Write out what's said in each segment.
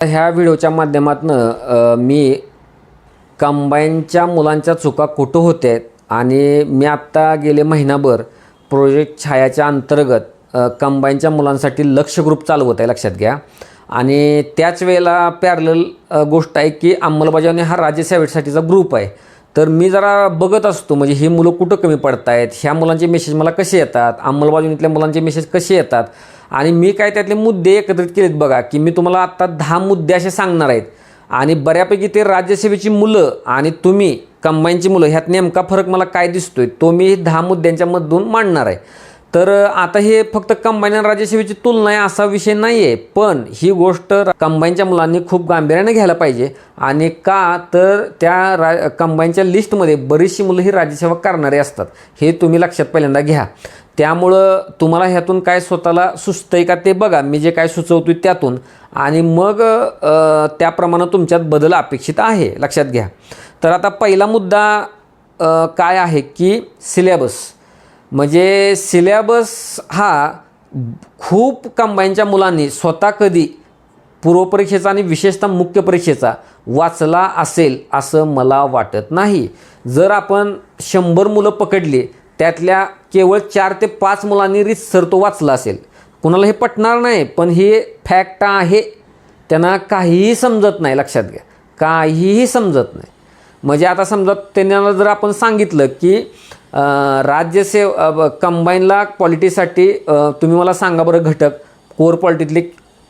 ह्या व्हिडिओच्या माध्यमातून मी कंबाईनच्या मुलांच्या चुका कुठं होत्या आणि मी आत्ता गेले महिनाभर प्रोजेक्ट छायाच्या अंतर्गत कंबाईनच्या मुलांसाठी लक्ष ग्रुप चालवत आहे लक्षात घ्या. आणि त्याच वेळेला पॅरल गोष्ट आहे की अंमलबजावणी हा राज्य सेवेसाठीचा ग्रुप आहे. तर मी जरा बघत असतो म्हणजे ही मुलं कुठं कमी पडत आहेत ह्या मुलांचे मेसेज मला कसे येतात अंमलबजावणीतल्या मुलांचे मेसेज कसे येतात? आणि मी काय त्यातले मुद्दे एकत्रित केलेत बघा की मी तुम्हाला आत्ता दहा मुद्दे असे सांगणार आहेत. आणि बऱ्यापैकी ते राज्यसेवेची मुलं आणि तुम्ही कंबाईनची मुलं ह्यात नेमका फरक मला काय दिसतोय तो मी दहा मुद्द्यांच्या मधून मांडणार आहे. तर आता हे फक्त कंबाईन आणि राज्यसेवेची तुलना आहे असा विषय नाही आहे पण ही गोष्ट कंबाईनच्या मुलांनी खूप गांभीर्याने घ्यायला पाहिजे. आणि का तर त्या रा कंबाईनच्या लिस्टमध्ये बरीचशी मुलं ही राज्यसेवा करणारी असतात हे तुम्ही लक्षात पहिल्यांदा घ्या. त्यामुळं तुम्हाला ह्यातून काय स्वतःला सुचतंय का ते बघा. मी जे काय सुचवतोय त्यातून. आणि मग त्याप्रमाणे तुमच्यात बदल अपेक्षित आहे. लक्षात घ्या. तर आता पहिला मुद्दा काय आहे की सिलेबस. म्हणजे सिलेबस हा खूप कंबाईनच्या मुलांनी स्वतः कधी पूर्वपरीक्षेचा आणि विशेषतः मुख्य परीक्षेचा वाचला असेल असं मला वाटत नाही. जर आपण शंभर मुलं पकडली त्यातल्या केवळ चार ते पाच मुलांनी रितसर तो वाचला असेल. कुणाला हे पटणार नाही पण हे फॅक्ट आहे. त्यांना काहीही समजत नाही लक्षात घ्या. काहीही समजत नाही. म्हणजे आता समजा त्यांना जर आपण सांगितलं की अं, राज्यसेव कंबाईनला क्वालिटीसाठी तुम्ही मला सांगा बरं घटक. कोर क्वालिटीतले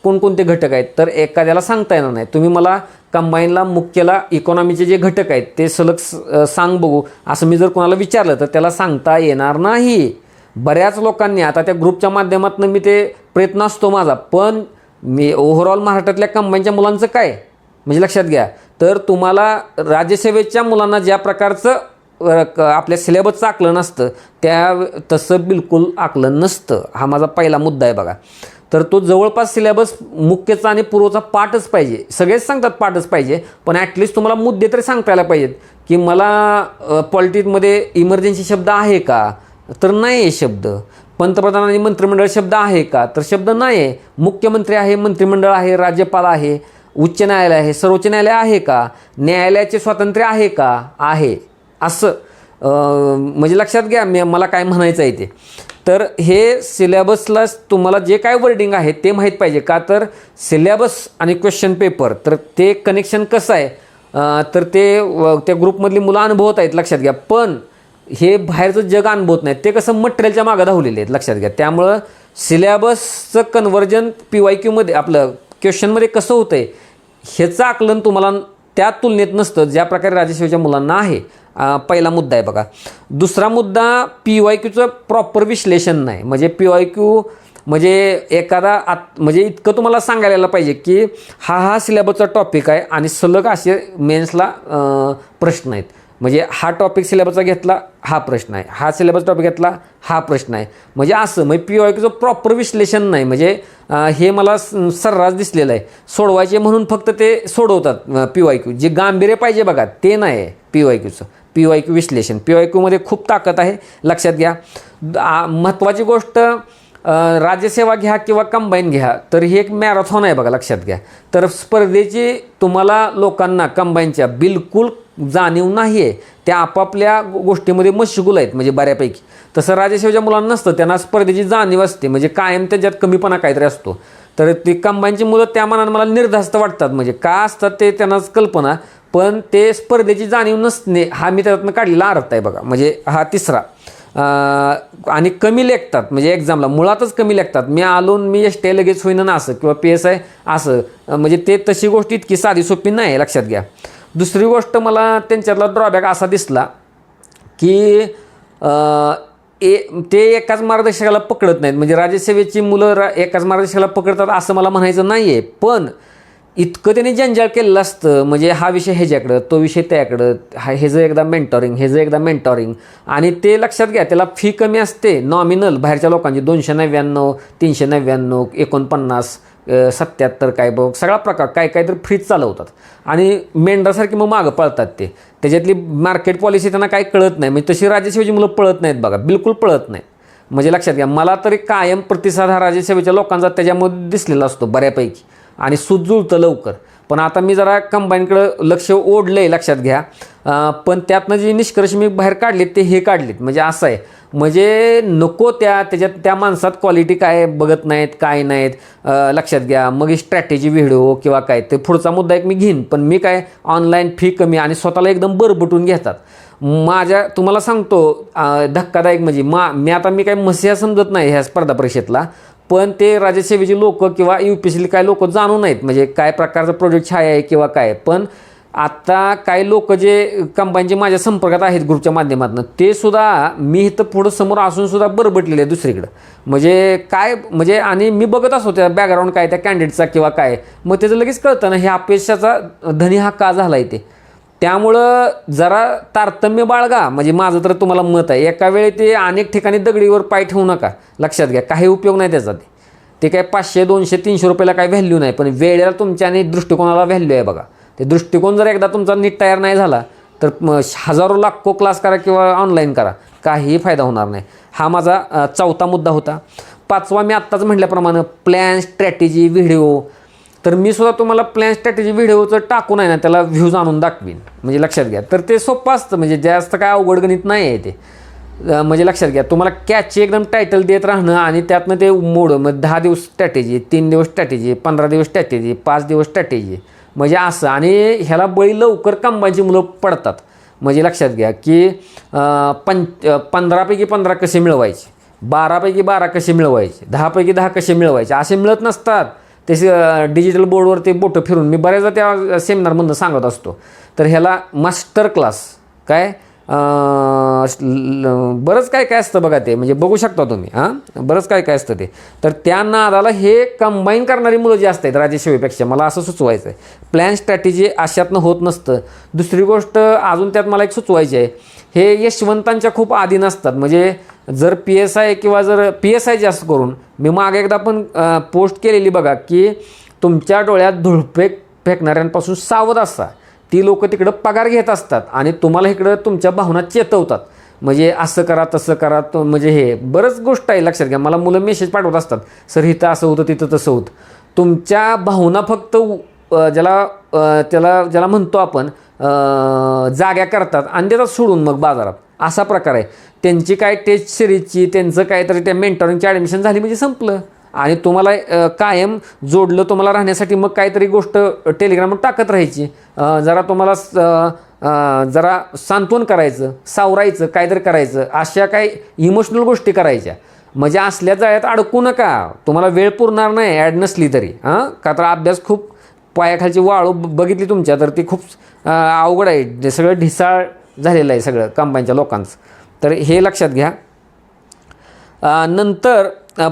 कोणकोणते घटक आहेत? तर एखाद्याला सांगता येणार नाही. तुम्ही मला कंबाईनला मुख्यला इकॉनॉमीचे जे घटक आहेत ते सलग स- सांग बघू. असं मी जर कोणाला विचारलं तर त्याला सांगता येणार नाही. बऱ्याच लोकांनी आता त्या ग्रुपच्या माध्यमातून मी ते प्रयत्न असतो माझा पण मी ओव्हरऑल महाराष्ट्रातल्या कंबाईनच्या मुलांचं काय? म्हणजे लक्षात घ्या. तर तुम्हाला राज्यसेवेच्या मुलांना ज्या प्रकारचं क- आपल्या सिलेबसचं आकलन असतं त्या तसं बिलकुल आकलन नसतं. हा माझा पहिला मुद्दा आहे बघा. तर तो जवळपास सिलेबस मुख्यचा आणि पूर्वचा पाठच पाहिजे. सगळेच सांगतात पाठच पाहिजे पण ॲटलिस्ट तुम्हाला मुद्दे तरी सांगता यायला पाहिजेत की मला पॉलिटिकमध्ये इमर्जन्सी शब्द आहे का? तर नाही आहे शब्द. पंतप्रधान आणि मंत्रिमंडळ शब्द आहे का? तर शब्द नाही आहे मुख्यमंत्री आहे मंत्रिमंडळ आहे राज्यपाल आहे उच्च न्यायालय आहे सर्वोच्च न्यायालय आहे का? न्यायालयाचे स्वातंत्र्य आहे का? आहे. असं म्हणजे लक्षात घ्या मी मला काय म्हणायचं आहे ते. तर हे सिलेबसला तुम्हाला जे काय वर्डिंग आहे ते माहीत पाहिजे. का तर सिलेबस आणि क्वेश्चन पेपर तर ते कनेक्शन कसं आहे? तर ते व- त्या ग्रुपमधली मुलं अनुभवत आहेत लक्षात घ्या. पण हे बाहेरचं जग अनुभवत नाही ते कसं मटेरियलच्या मागं धावलेले आहेत लक्षात घ्या. त्यामुळं सिलेबसचं कन्व्हर्जन पी वाय क्यूमध्ये आपलं क्वेश्चनमध्ये कसं होतं आहे ह्याचं आकलन तुम्हाला त्या तुलनेत नसतं ज्या प्रकारे राज्यसेवेच्या मुलांना आहे. पहिला मुद्दा आहे बघा. दुसरा मुद्दा पी वाय क्यूचं प्रॉपर विश्लेषण नाही. म्हणजे पी वाय क्यू म्हणजे एखादा आत म्हणजे इतकं तुम्हाला सांगायला पाहिजे की हा हा सिलेबसचा टॉपिक आहे आणि सलग असे मेन्सला प्रश्न आहेत. म्हणजे हा टॉपिक सिलेबसचा घेतला हा प्रश्न आहे. हा सिलेबस टॉपिक घेतला हा प्रश्न आहे. म्हणजे असं म्हणजे पी वाय क्यूचं प्रॉपर विश्लेषण नाही. म्हणजे हे मला सर्रास दिसलेलं आहे. सोडवायचे म्हणून फक्त ते सोडवतात पी वाय क्यू. जे गांभीर्य पाहिजे बघा ते नाही आहे पी वाय क्यूचं. पी वाय क्यू विश्लेषण. पी वाय क्यूमध्ये खूप ताकद आहे. लक्षात घ्या. द- महत्त्वाची गोष्ट राज्यसेवा घ्या किंवा कंबाईन घ्या तर ही एक मॅरेथॉन आहे बघा लक्षात घ्या. तर स्पर्धेची तुम्हाला लोकांना कंबाईनच्या बिलकुल जाणीव नाही आहे त्या आपापल्या गोष्टीमध्ये मशगूल आहेत म्हणजे बऱ्यापैकी. तसं राज्यसेवेच्या मुलांना नसतं त्यांना स्पर्धेची जाणीव असते म्हणजे कायम त्याच्यात कमीपणा काहीतरी असतो. तर ती कंबाईनची मुलं त्या मनानं मला निर्धास्त वाटतात म्हणजे का असतात ते त्यांनाच कल्पना. पण ते स्पर्धेची जाणीव नसणे हा मी त्यातनं काढलेला अर्थ आहे बघा. म्हणजे हा तिसरा. आणि कमी लेखतात. म्हणजे एक्झामला मुळातच कमी लेखतात. मी आलो मी एस टी लगेच होईन ना असं किंवा पी एस आय असं. म्हणजे ते तशी गोष्ट इतकी साधी सोपी नाही लक्षात घ्या. दुसरी गोष्ट मला त्यांच्यातला ड्रॉबॅक असा दिसला की ए ते एकाच मार्गदर्शकाला पकडत नाहीत. म्हणजे राज्यसेवेची मुलं रा एकाच मार्गदर्शकाला पकडतात असं मला म्हणायचं नाही आहे पण इतकं त्याने जंजाळ केलेलं असतं. म्हणजे हा विषय ह्याच्याकडं तो विषय त्याकडं हा ह्याचं एकदा मेंटॉरिंग ह्याचं एकदा मेंटॉरिंग आणि ते लक्षात घ्या त्याला फी कमी असते. नॉमिनल बाहेरच्या लोकांची दोनशे नव्याण्णव तीनशे नव्याण्णव एकोणपन्नास सत्याहत्तर काय बघ सगळा प्रकार काय काय तर फ्रीज चालवतात. आणि मेंढरासारखी मग मागं पळतात ते. त्याच्यातली मार्केट पॉलिसी त्यांना काही कळत नाही. म्हणजे तशी राज्यसेवेची मुलं पळत नाहीत बघा बिलकुल पळत नाहीत. म्हणजे लक्षात घ्या मला तरी कायम प्रतिसाद हा राज्यसेवेच्या लोकांचा त्याच्यामध्ये दिसलेला असतो बऱ्यापैकी. आणि सूत जुळतं लवकर. पण आता मी जरा कंबाईनकडं लक्ष ओढलं आहे लक्षात घ्या. पण त्यातनं जे निष्कर्ष मी बाहेर काढलेत ते हे काढलेत. म्हणजे असं आहे. म्हणजे नको त्या त्याच्यात त्या माणसात क्वालिटी काय बघत नाहीत काय नाहीत. लक्षात घ्या. मग स्ट्रॅटेजी व्हिडिओ किंवा काय ते पुढचा मुद्दा एक मी घेईन. पण मी काय ऑनलाईन फी कमी आणि स्वतःला एकदम बरबटून घेतात. माझ्या तुम्हाला सांगतो धक्कादायक म्हणजे मा मी आता मी काय मस्या समजत नाही ह्या स्पर्धा परीक्षेतला. पण ते राज्यसेवेची लोक किंवा यू पी सी काय लोक जाणू नाहीत. म्हणजे काय प्रकारचं प्रोजेक्ट छाया आहे किंवा काय पण आता काही लोक जे कंपनीचे माझ्या संपर्कात आहेत ग्रुपच्या माध्यमातून ते सुद्धा मी इथं पुढं समोर असून सुद्धा बरबटलेले आहे दुसरीकडं. म्हणजे काय म्हणजे आणि मी बघत असतो त्या बॅकग्राऊंड काय त्या कॅन्डिडेटचा किंवा काय मग त्याचं लगेच कळतं ना हे अपेक्षाचा धनी हा का झाला आहे ते त्यामुळं जरा तारतम्य बाळगा. म्हणजे माझं तर तुम्हाला मत आहे. एका वेळी ते अनेक ठिकाणी दगडीवर पाय ठेवू नका. लक्षात घ्या. काही उपयोग नाही त्याचा. ते ते काय पाचशे दोनशे तीनशे रुपयाला काय व्हॅल्यू नाही. पण वेळेला तुमच्या आणि दृष्टिकोनाला व्हॅल्यू आहे बघा. ते दृष्टिकोन जर एकदा तुमचा नीट तयार नाही झाला तर हजारो लाखो क्लास करा किंवा ऑनलाईन करा. काहीही फायदा होणार नाही. हा माझा चौथा मुद्दा होता. पाचवा मी आत्ताच म्हटल्याप्रमाणे प्लॅन स्ट्रॅटेजी व्हिडिओ तर मी सुद्धा तुम्हाला प्लॅन स्ट्रॅटेजी व्हिडिओचं टाकून आहे ना त्याला व्ह्यूज आणून दाखवीन. म्हणजे लक्षात घ्या. तर ते सोपं असतं. म्हणजे जास्त काय अवघड गणित नाही आहे ते. म्हणजे लक्षात घ्या. तुम्हाला कॅचची एकदम टायटल देत राहणं आणि त्यातनं ते मोड. मग दहा दिवस स्ट्रॅटेजी तीन दिवस स्ट्रॅटेजी पंधरा दिवस स्ट्रॅटेजी पाच दिवस स्ट्रॅटेजी म्हणजे असं. आणि ह्याला बळी लवकर कंबाईनची मुलं पडतात. म्हणजे लक्षात घ्या की पं पंधरापैकी पंधरा कसे मिळवायचे? बारापैकी बारा कसे मिळवायचे? दहापैकी दहा कसे मिळवायचे? असे मिळत नसतात. ते डिजिटल बोर्डवर ते बोटं फिरून मी बऱ्याचदा त्या सेमिनारमधनं सांगत असतो. तर ह्याला मास्टर क्लास काय? बरंच काय काय असतं बघा ते म्हणजे बघू शकता तुम्ही हां? बरंच काय काय असतं ते. तर त्या नादाला हे कंबाईन करणारी मुलं जी असतात राज्यसेवेपेक्षा मला असं सुचवायचं आहे प्लॅन स्ट्रॅटेजी अशातनं होत नसतं. दुसरी गोष्ट अजून त्यात मला एक सुचवायची आहे. हे यशवंतांच्या खूप आधीन असतात म्हणजे जर पी एस आय किंवा जर पी एस आय जास्त करून मी मागे एकदा पण पोस्ट केलेली बघा की तुमच्या डोळ्यात धुळफेक फेकणाऱ्यांपासून सावध असा. ती लोक तिकडं पगार घेत असतात आणि तुम्हाला इकडं तुमच्या भावना चेतवतात. म्हणजे असं करा तसं करा तो म्हणजे हे बरंच गोष्ट आहे लक्षात घ्या. मला मुलं मेसेज पाठवत असतात. सर इथं असं होतं तिथं तसं होतं. तुमच्या भावना फक्त ज्याला त्याला ज्याला म्हणतो आपण जाग्या करतात आणि देतात सोडून मग बाजारात. असा प्रकार आहे. त्यांची काय टेस्ट सिरीजची त्यांचं काहीतरी त्या मेंटॉरिंगची ॲडमिशन झाली म्हणजे संपलं. आणि तुम्हाला कायम जोडलं तुम्हाला राहण्यासाठी मग काहीतरी गोष्ट टेलिग्रामवर टाकत राहायची. जरा तुम्हाला स- जरा सांत्वन करायचं सावरायचं काहीतरी करायचं अशा काही इमोशनल गोष्टी करायच्या. म्हणजे असल्या जाळ्यात अडकू नका. तुम्हाला वेळ पुरणार नाही ॲड नसली तरी. हां का तर अभ्यास खूप पायाखालची वाळू ब- बघितली तुमच्या तर ती खूप अवघड आहे. जे सगळं ढिसाळ झालेलं आहे सगळं कंबाईनच्या लोकांचं. तर हे लक्षात घ्या. नंतर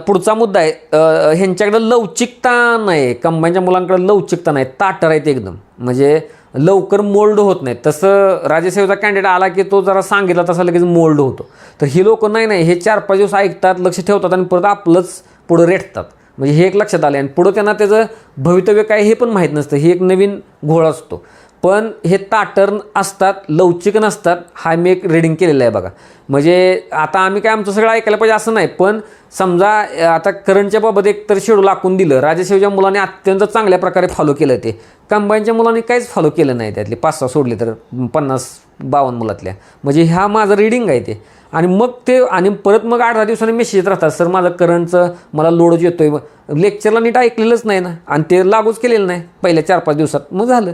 पुढचा मुद्दा आहे ह्यांच्याकडं लवचिकता नाही कंबाईनच्या मुलांकडे लवचिकता नाही ताटर आहेत एकदम. म्हणजे लवकर मोल्ड होत नाही. तसं राज्यसेवेचा कॅन्डिडेट आला की तो जरा सांगितला तसा लगेच मोल्ड होतो. तर ही लोक नाही नाही हे चार पाच दिवस ऐकतात लक्ष ठेवतात आणि परत आपलंच पुढं रेटतात. म्हणजे हे एक लक्षात आलं आणि पुढं त्यांना त्याचं भवितव्य काय हे पण माहीत नसतं. ही एक नवीन घोळ असतो. पण हे ताटर्न असतात लवचिक नसतात हा मी एक रिडिंग केलेलं आहे बघा. म्हणजे आता आम्ही काय आमचं सगळं ऐकायला पाहिजे असं नाही पण समजा आता करंटच्या बाबत एक तर शेड्यूल आखून दिलं. राजेशेवच्या मुलांनी अत्यंत चांगल्या प्रकारे फॉलो केलं ते. कंबाईनच्या मुलांनी काहीच फॉलो केलं नाही त्यातले. पाच सहा सोडले तर पन्नास बावन्न मुलातल्या. म्हणजे हा माझं रिडिंग आहे ते. आणि मग ते आणि परत मग आठ दहा दिवसांनी मेसेज राहतात. सर माझं करंटचं मला लोडच येतोय. लेक्चरला नीट ऐकलेलंच नाही ना. आणि ते लागूच केलेलं नाही. पहिल्या चार पाच दिवसात. मग झालं.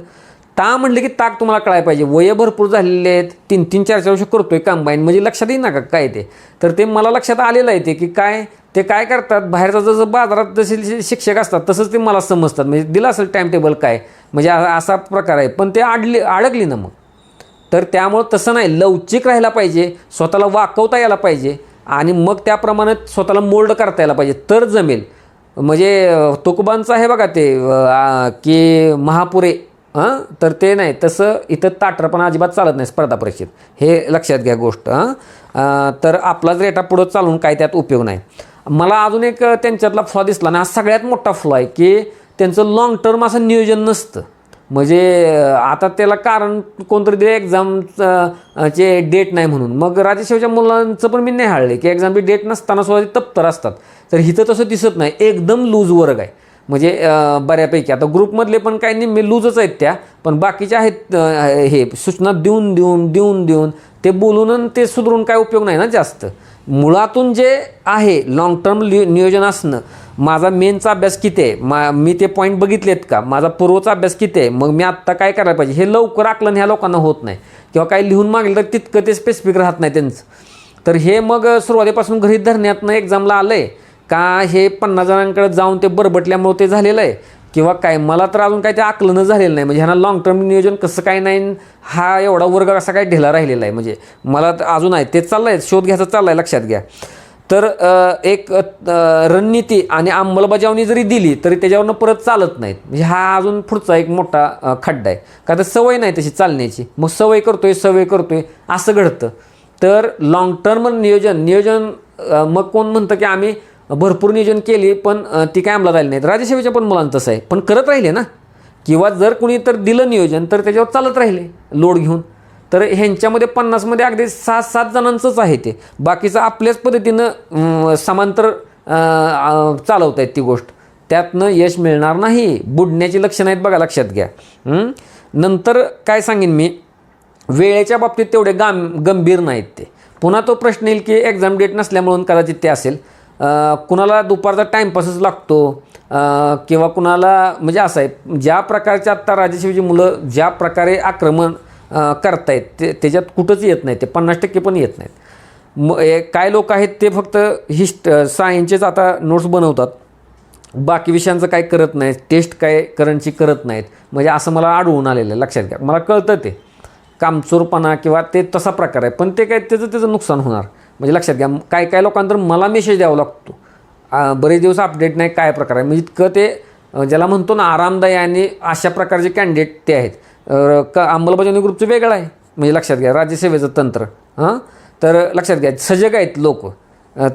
ता म्हणलं की ताक तुम्हाला कळायला पाहिजे. वय भरपूर झालेले आहेत. तीन तीन चार चार वर्ष करतोय कंबाईन म्हणजे लक्षात येईल ना का काय ते? तर ते मला लक्षात आलेलं आहे ते की काय ते काय करतात? बाहेरचा जसं बाजारात जसे शिक्षक असतात तसंच ते मला समजतात. म्हणजे दिलं असेल टाईम टेबल काय? म्हणजे असा प्रकार आहे. पण ते आडले अडकली ना मग. तर त्यामुळं तसं नाही. लवचिक राहायला पाहिजे. स्वतःला वाकवता यायला पाहिजे. आणि मग त्याप्रमाणे स्वतःला मोल्ड करता यायला पाहिजे. तर जमेल. म्हणजे तुकबांचं आहे बघा ते की महापुरे. हां? तर ते नाही तसं इथं ताटरपण अजिबात चालत नाही स्पर्धा परीक्षेत. हे लक्षात घ्या गोष्ट हां? तर आपलाच रेटा पुढं चालून काय त्यात उपयोग नाही. मला अजून एक त्यांच्यातला फ्लॉ दिसला ना हा सगळ्यात मोठा फ्लॉ आहे की त्यांचं लाँग टर्म असं नियोजन नसतं. म्हणजे आता त्याला कारण कोणतरी दिलं एक्झाम चे डेट नाही म्हणून. मग राजेशिवच्या मुलांचं पण मी नाही हाळले की एक्झामची डेट नसताना सुद्धा ते तप्तर असतात. तर इथं तसं दिसत नाही. एकदम लूज वर्ग आहे. म्हणजे बऱ्यापैकी. आता ग्रुपमधले पण काही निम्मे लूजच आहेत त्या पण बाकीच्या आहेत हे सूचना देऊन देऊन देऊन देऊन ते बोलून आणि ते सुधरून काय उपयोग नाही ना जास्त. मुळातून जे आहे लॉंग टर्म नियोजन असणं माझा मेनचा अभ्यास किती आहे? मा मी ते पॉईंट बघितलेत का? माझा पूर्वचा अभ्यास किती आहे? मग मी आत्ता काय करायला पाहिजे? हे लवकर आकलन ह्या लोकांना होत नाही. किंवा काही लिहून मागेल तर तितकं ते स्पेसिफिक राहत नाही त्यांचं. तर हे मग सुरुवातीपासून घरी धरण्यातनं एक्झामला आलं आहे का हे पन्नास जणांकडे जाऊन ते बरबटल्यामुळं ते झालेलं आहे? किंवा काय? मला तर अजून काय ते आकलनं झालेलं नाही. म्हणजे ह्यांना लॉंग टर्म नियोजन कसं काय नाही हा एवढा वर्ग असा काय ढिला राहिलेला आहे. म्हणजे मला तर अजून आहे. ते चाललं आहे शोध घ्यायचा चालला आहे लक्षात घ्या. तर एक रणनीती आणि अंमलबजावणी जरी दिली तरी त्याच्यावरनं परत चालत नाहीत. म्हणजे हा अजून पुढचा एक मोठा खड्डा आहे. का तर सवय नाही तशी चालण्याची. मग सवय करतोय सवय करतोय असं घडतं. तर लॉंग टर्म नियोजन नियोजन मग कोण म्हणतं की आम्ही भरपूर नियोजन केली पण ती काय अंमलात आली नाहीत. राज्यसेवेच्या पण मुलांना तसं आहे. पण करत राहिले ना? किंवा जर कुणी तर दिलं नियोजन तर त्याच्यावर चालत राहिले लोड घेऊन. तर ह्यांच्यामध्ये पन्नासमध्ये अगदी सात सात जणांचंच आहे ते. बाकीचं आपल्याच पद्धतीनं समांतर चालवत आहेत ती गोष्ट. त्यातनं यश मिळणार नाही. बुडण्याची लक्षणं आहेत बघा लक्षात घ्या. नंतर काय सांगेन मी? वेळेच्या बाबतीत तेवढे गाम गंभीर नाहीत ते. पुन्हा तो प्रश्न येईल की एक्झाम डेट नसल्यामुळं कदाचित ते असेल. कुणाला दुपारचा टाईमपासच लागतो. किंवा कुणाला म्हणजे असं आहे ज्या प्रकारच्या आत्ता राजशिवची मुलं ज्या प्रकारे आक्रमण करत करतायत ते त्याच्यात कुठंच येत नाही ते पन्नास टक्के पण येत नाहीत. म ए- काय लोक आहेत ते फक्त हिस्ट सायन्सचेच आता नोट्स बनवतात. बाकी विषयांचं काय करत नाहीत टेस्ट काय करंटची करत नाहीत. म्हणजे असं मला आढळून आलेलं आहे लक्षात घ्या. मला कळतं ते. कामचोरपणा किंवा ते तसा प्रकार आहे. पण ते काय त्याचं त्याचं नुकसान होणार. म्हणजे लक्षात घ्या काय काय लोकांतर मला मेसेज द्यावा लागतो. बरेच दिवस अपडेट नाही काय प्रकार आहे. म्हणजे इतकं ते ज्याला म्हणतो ना आरामदायी आणि अशा प्रकारचे कॅन्डिडेट ते आहेत. क अंमलबजावणी ग्रुपचं वेगळं आहे. म्हणजे लक्षात घ्या राज्यसेवेचं तंत्र हां? तर लक्षात घ्या सजग आहेत लोक.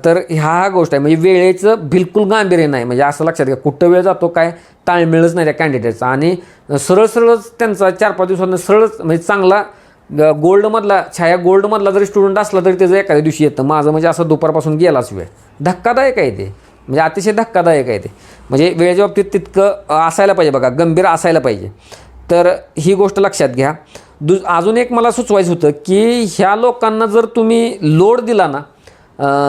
तर ह्या हा गोष्ट आहे. म्हणजे वेळेचं बिलकुल गांभीर्य नाही. म्हणजे असं लक्षात घ्या कुठं वेळ जातो काय ताळमेळच नाही त्या कॅन्डिडेटचा आणि सरळ सरळच त्यांचा चार पाच दिवसांना सरळच म्हणजे चांगला गोल्डमधला छाया गोल्डमधला जरी स्टुडंट असला तरी त्याचं एखाद्या दिवशी येतं. माझं म्हणजे असं दुपारपासून गेलाच वेळ. धक्कादायक आहे ते. म्हणजे अतिशय धक्कादायक आहे ते. म्हणजे वेळेच्या बाबतीत तितकं असायला पाहिजे बघा. गंभीर असायला पाहिजे. तर ही गोष्ट लक्षात घ्या. दु अजून एक मला सुचवायचं होतं की ह्या लोकांना जर तुम्ही लोड दिला ना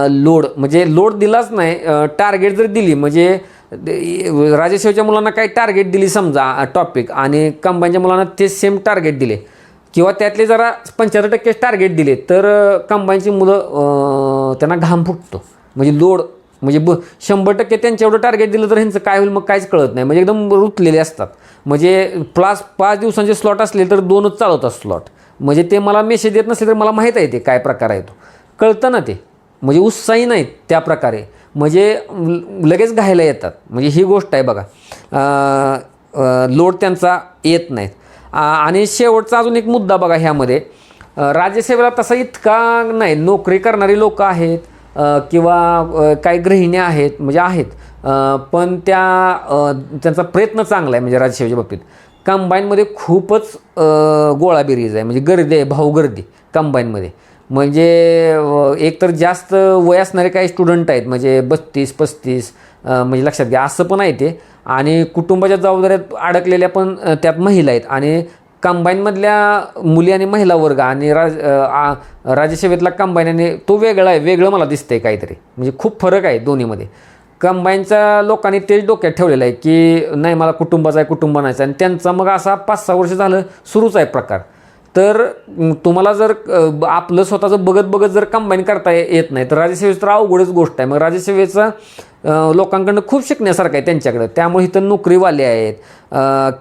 लोड म्हणजे लोड दिलाच नाही टार्गेट जर दिली म्हणजे दे- मुलांना काही टार्गेट दिली समजा टॉपिक आणि कंबाईनच्या मुलांना ते सेम टार्गेट दिले. किंवा त्यातले जरा पंच्याहत्तर टक्के टार्गेट दिले तर कंबाईनची मुलं त्यांना घाम फुटतो. म्हणजे लोड म्हणजे ब शंभर टक्के त्यांच्या एवढं टार्गेट दिलं तर ह्यांचं काय होईल मग काहीच कळत नाही. म्हणजे एकदम रुतलेले असतात. म्हणजे प्लास पाच दिवसांचे स्लॉट असले तर दोनच चालवतात स्लॉट म्हणजे ते मला मेसेज देत नसले तर मला माहीत आहे ते काय प्रकार आहे तो. कळतं ना ते. म्हणजे उत्साही नाहीत त्या प्रकारे. म्हणजे लगेच घायला येतात. म्हणजे ही गोष्ट आहे बघा. लोड त्यांचा येत नाहीत. आणि शेवटचा अजून एक मुद्दा बघा ह्यामध्ये. राज्यसेवेला तसा इतका नाही नोकरी करणारी लोक आहेत किंवा काही गृहिण्या आहेत म्हणजे आहेत पण त्या त्यांचा प्रयत्न चांगला आहे म्हणजे राज्यसेवेच्या बाबतीत. कंबाईनमध्ये खूपच गोळाबिरीज आहे म्हणजे गर्दी आहे भाऊ गर्दी कंबाईनमध्ये. म्हणजे एकतर एक तर जास्त वय असणारे काही स्टुडंट आहेत म्हणजे बत्तीस पस्तीस म्हणजे लक्षात घ्या असं पण आहे ते. आणि कुटुंबाच्या जबाबदाऱ्यात अडकलेल्या पण त्यात महिला आहेत. आणि कंबाईनमधल्या मुली आणि महिला वर्ग आणि राज आ- राज्यसेवेतला कंबाईन आणि तो वेगळा आहे वेगळं मला दिसतंय काहीतरी. म्हणजे खूप फरक आहे दोन्हीमध्ये. कंबाईनच्या लोकांनी तेच डोक्यात ठेवलेलं आहे की नाही मला कुटुंबाचा आहे कुटुंब नाहीचं आणि त्यांचा मग असा पाच सहा वर्ष झालं सुरूच आहे प्रकार. तर तुम्हाला जर ब- आपलं स्वतःचं बघत बघत जर कंबाईन करता येत नाही तर राज्यसेवेचं तर अवघडच गोष्ट आहे. मग राज्यसेवेचा लोकांकडनं खूप शिकण्यासारखं आहे त्यांच्याकडं. त्यामुळे इथं नोकरीवाले आहेत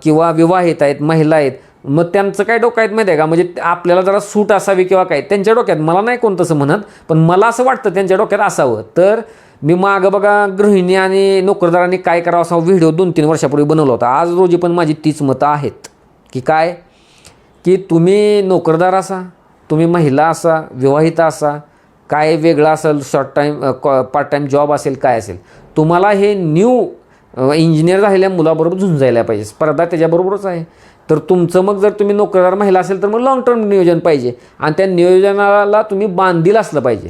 किंवा विवाहित आहेत महिला आहेत. मग त्यांचं काय डोकं आहेत माहिती आहे का? म्हणजे आपल्याला जरा सूट असावी किंवा काय त्यांच्या डोक्यात मला नाही कोण तसं म्हणत पण मला असं वाटतं त्यांच्या डोक्यात असावं. तर मी मागं बघा गृहिणी आणि नोकरदारांनी काय करावं असा व्हिडिओ दोन तीन वर्षापूर्वी बनवला होता. आज रोजी पण माझी तीच मतं आहेत. की काय? की तुम्ही नोकरदार असा तुम्ही महिला असा विवाहिता असा काय वेगळा असेल short time part time job असेल काय असेल तुम्हाला हे न्यू इंजिनियर झालेल्या मुलाबरोबर झुंजायला पाहिजे. स्पर्धा त्याच्याबरोबरच आहे. तर तुमचं मग जर तुम्ही नोकरदार महिला असेल तर मग लॉंग टर्म नियोजन पाहिजे. आणि त्या नियोजनाला तुम्ही बांधील असलं पाहिजे.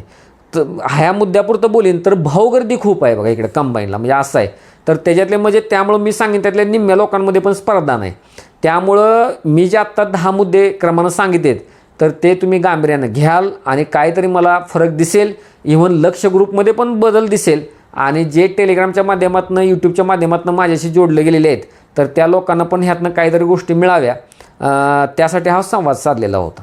तर ह्या मुद्द्यापुरतं बोलेन तर भावगर्दी खूप आहे बघा इकडे कंबाईनला म्हणजे असं आहे. तर त्याच्यातले म्हणजे त्यामुळं मी सांगेन त्यातल्या निम्म्या लोकांमध्ये पण स्पर्धा नाही. त्यामुळं मी जे आत्ता दहा मुद्दे क्रमानं सांगितलेत तर ते तुम्ही गांभीर्यानं घ्याल आणि काहीतरी मला फरक दिसेल. इव्हन लक्ष ग्रुपमध्ये पण बदल दिसेल. आणि जे टेलिग्रामच्या माध्यमातून यूट्यूबच्या माध्यमातून माझ्याशी जोडले गेलेले आहेत तर त्या लोकांना पण ह्यातनं काहीतरी गोष्टी मिळाव्या. त्यासाठी हा संवाद साधलेला होता.